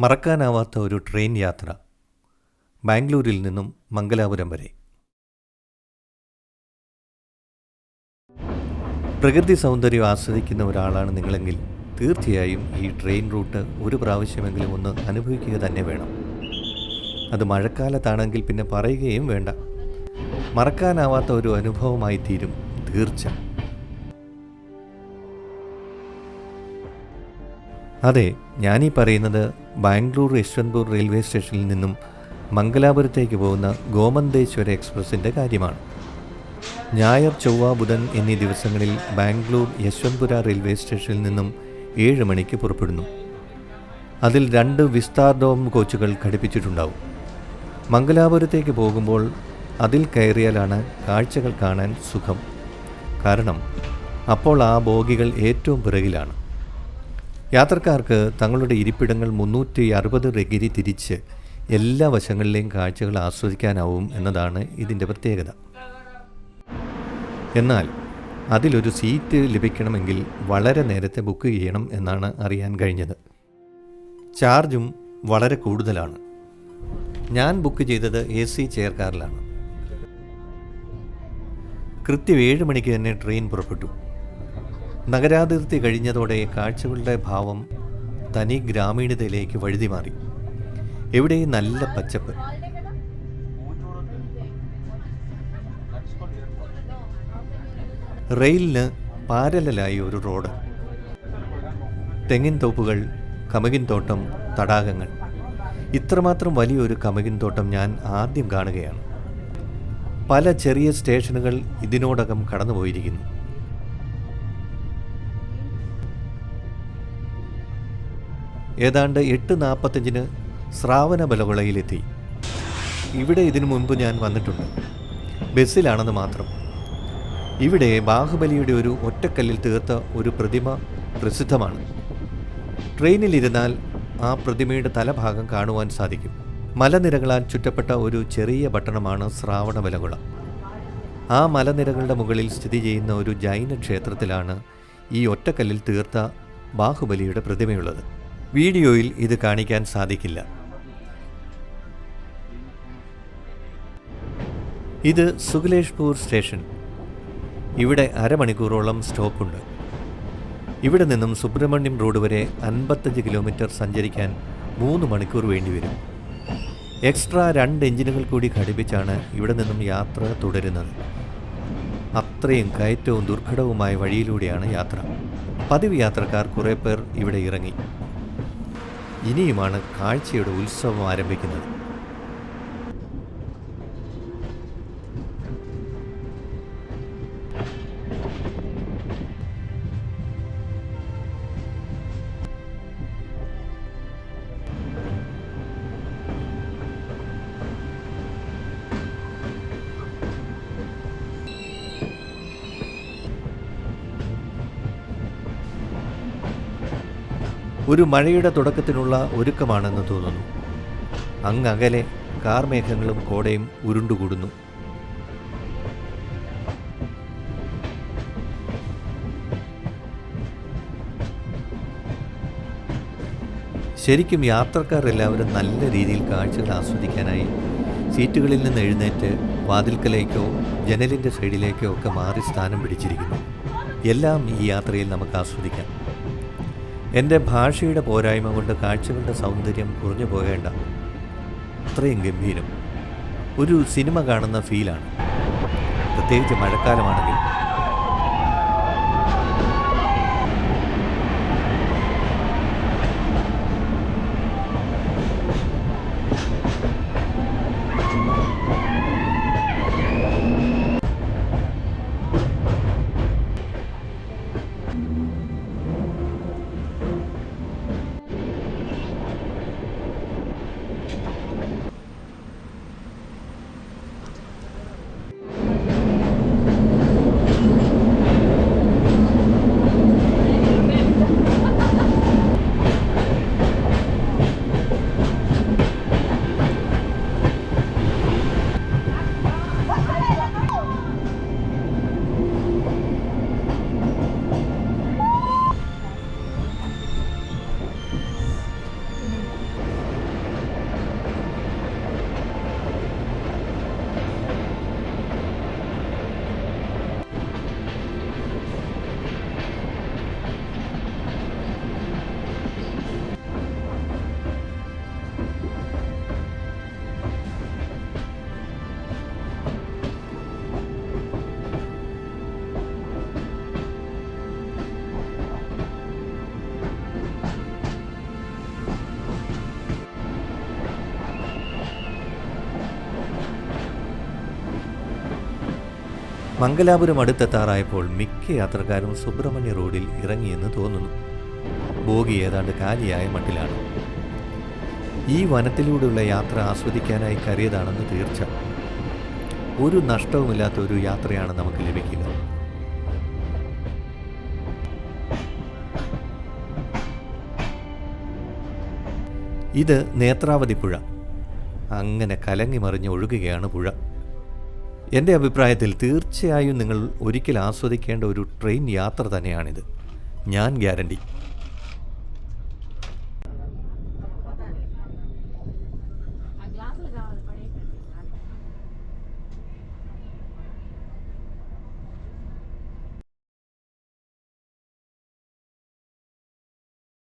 മറക്കാനാവാത്ത ഒരു ട്രെയിൻ യാത്ര ബാംഗ്ലൂരിൽ നിന്നും മംഗലാപുരം വരെ. പ്രകൃതി സൗന്ദര്യം ആസ്വദിക്കുന്ന ഒരാളാണ് നിങ്ങളെങ്കിൽ തീർച്ചയായും ഈ ട്രെയിൻ റൂട്ട് ഒരു പ്രാവശ്യമെങ്കിലും ഒന്ന് അനുഭവിക്കുക തന്നെ വേണം. അത് മഴക്കാലത്താണെങ്കിൽ പിന്നെ പറയുകയും വേണ്ട. മറക്കാനാവാത്ത ഒരു അനുഭവമായി തീരും തീർച്ച അതെ ഞാനീ പറയുന്നത് ബാംഗ്ലൂർ യശ്വന്ത്പൂർ റെയിൽവേ സ്റ്റേഷനിൽ നിന്നും മംഗലാപുരത്തേക്ക് പോകുന്ന ഗോമന്തേശ്വര എക്സ്പ്രസിന്റെ കാര്യമാണ്. ഞായർ ചൊവ്വ ബുധൻ എന്നീ ദിവസങ്ങളിൽ ബാംഗ്ലൂർ യശ്വന്ത്പുര റെയിൽവേ സ്റ്റേഷനിൽ നിന്നും ഏഴ് മണിക്ക് പുറപ്പെടുന്നു. അതിൽ രണ്ട് വിസ്താർ ഡോം കോച്ചുകൾ ഘടിപ്പിച്ചിട്ടുണ്ടാവും. മംഗലാപുരത്തേക്ക് പോകുമ്പോൾ അതിൽ കയറിയാലാണ് കാഴ്ചകൾ കാണാൻ സുഖം. കാരണം അപ്പോൾ ആ ബോഗികൾ ഏറ്റവും പിറകിലാണ്. യാത്രക്കാർക്ക് തങ്ങളുടെ ഇരിപ്പിടങ്ങൾ മുന്നൂറ്റി അറുപത് ഡിഗ്രി തിരിച്ച് എല്ലാ വശങ്ങളിലെയും കാഴ്ചകൾ ആസ്വദിക്കാനാവും എന്നതാണ് ഇതിന്റെ പ്രത്യേകത. എന്നാൽ അതിലൊരു സീറ്റ് ലഭിക്കണമെങ്കിൽ വളരെ നേരത്തെ ബുക്ക് ചെയ്യണം എന്നാണ് അറിയാൻ കഴിഞ്ഞത്. ചാർജും വളരെ കൂടുതലാണ്. ഞാൻ ബുക്ക് ചെയ്തത് എ സി ചെയർ കാറിലാണ് കൃത്യം ഏഴ് മണിക്ക് തന്നെ ട്രെയിൻ പുറപ്പെട്ടു. നഗരാതിർത്തി കഴിഞ്ഞതോടെ കാഴ്ചകളുടെ ഭാവം തനി ഗ്രാമീണതയിലേക്ക് വഴുതി മാറി എവിടെ നല്ല പച്ചപ്പ്. റെയിലിന് പാരലായി ഒരു റോഡ്. തെങ്ങിൻ തോപ്പുകൾ കമകിൻ തോട്ടം തടാകങ്ങൾ. ഇത്രമാത്രം വലിയൊരു കമകിൻ തോട്ടം ഞാൻ ആദ്യം കാണുകയാണ്. പല ചെറിയ സ്റ്റേഷനുകൾ ഇതിനോടകം കടന്നുപോയിരിക്കുന്നു. ഏതാണ്ട് എട്ട് നാൽപ്പത്തഞ്ചിന് ശ്രാവണ ബലവിളയിലെത്തി ഇവിടെ ഇതിനു മുൻപ് ഞാൻ വന്നിട്ടുണ്ട്. ബസ്സിലാണെന്ന് മാത്രം. ഇവിടെ ബാഹുബലിയുടെ ഒരു ഒറ്റക്കല്ലിൽ തീർത്ത ഒരു പ്രതിമ പ്രസിദ്ധമാണ്. ട്രെയിനിലിരുന്നാൽ ആ പ്രതിമയുടെ തലഭാഗം കാണുവാൻ സാധിക്കും. മലനിരകളാൽ ചുറ്റപ്പെട്ട ഒരു ചെറിയ പട്ടണമാണ് ശ്രാവണബലകുള. ആ മലനിരകളുടെ മുകളിൽ സ്ഥിതി ചെയ്യുന്ന ഒരു ജൈന ക്ഷേത്രത്തിലാണ് ഈ ഒറ്റക്കല്ലിൽ തീർത്ത ബാഹുബലിയുടെ പ്രതിമയുള്ളത്. വീഡിയോയിൽ ഇത് കാണിക്കാൻ സാധിക്കില്ല. ഇത് സുഗലേഷ്പൂർ സ്റ്റേഷൻ. ഇവിടെ അരമണിക്കൂറോളം സ്റ്റോപ്പുണ്ട്. ഇവിടെ നിന്നും സുബ്രഹ്മണ്യം റോഡ് വരെ അൻപത്തഞ്ച് കിലോമീറ്റർ സഞ്ചരിക്കാൻ മൂന്ന് മണിക്കൂർ വേണ്ടിവരും. എക്സ്ട്രാ രണ്ട് എഞ്ചിനുകൾ കൂടി ഘടിപ്പിച്ചാണ് ഇവിടെ നിന്നും യാത്ര തുടരുന്നത്. അത്രയും കയറ്റവും ദുർഘടവുമായ വഴിയിലൂടെയാണ് യാത്ര. പതിവ് യാത്രക്കാർ കുറേ പേർ ഇവിടെ ഇറങ്ങി. ഇനിയുമാണ് കാഴ്ചയുടെ ഉത്സവം ആരംഭിക്കുന്നത്. ഒരു മഴയുടെ തുടക്കത്തിനുള്ള ഒരുക്കമാണെന്ന് തോന്നുന്നു. അങ്ങകലെ കാർമേഘങ്ങളും കോടയും ഉരുണ്ടുകൂടുന്നു. ശരിക്കും യാത്രക്കാർ എല്ലാവരും നല്ല രീതിയിൽ കാഴ്ചകൾ ആസ്വദിക്കാനായി സീറ്റുകളിൽ നിന്ന് എഴുന്നേറ്റ് വാതിൽക്കലേക്കോ ജനലിന്റെ സൈഡിലേക്കോ ഒക്കെ മാറി സ്ഥാനം പിടിച്ചിരിക്കുന്നു. എല്ലാം ഈ യാത്രയിൽ നമുക്ക് ആസ്വദിക്കാം. എന്റെ ഭാഷയുടെ പോരായ്മ കൊണ്ട് കാഴ്ചകളുടെ സൗന്ദര്യം കുറഞ്ഞു പോകേണ്ട അത്രയും ഗംഭീരം. ഒരു സിനിമ കാണുന്ന ഫീലാണ്. പ്രത്യേകിച്ച് മഴക്കാലമാണെങ്കിൽ മംഗലാപുരം അടുത്തെത്താറായപ്പോൾ മിക്ക യാത്രക്കാരും സുബ്രഹ്മണ്യ റോഡിൽ ഇറങ്ങിയെന്ന് തോന്നുന്നു. ബോഗി ഏതാണ്ട് കാലിയായ മട്ടിലാണ്. ഈ വനത്തിലൂടെയുള്ള യാത്ര ആസ്വദിക്കാനായി കയറിയതാണെന്ന് തീർച്ച. ഒരു നഷ്ടവുമില്ലാത്ത ഒരു യാത്രയാണ് നമുക്ക് ലഭിക്കുക. ഇത് നേത്രാവതി പുഴ. അങ്ങനെ കലങ്ങി മറിഞ്ഞ് ഒഴുകുകയാണ് പുഴ. എന്റെ അഭിപ്രായത്തിൽ തീർച്ചയായും നിങ്ങൾ ഒരിക്കൽ ആസ്വദിക്കേണ്ട ഒരു ട്രെയിൻ യാത്ര തന്നെയാണിത്. ഞാൻ ഗ്യാരണ്ടി.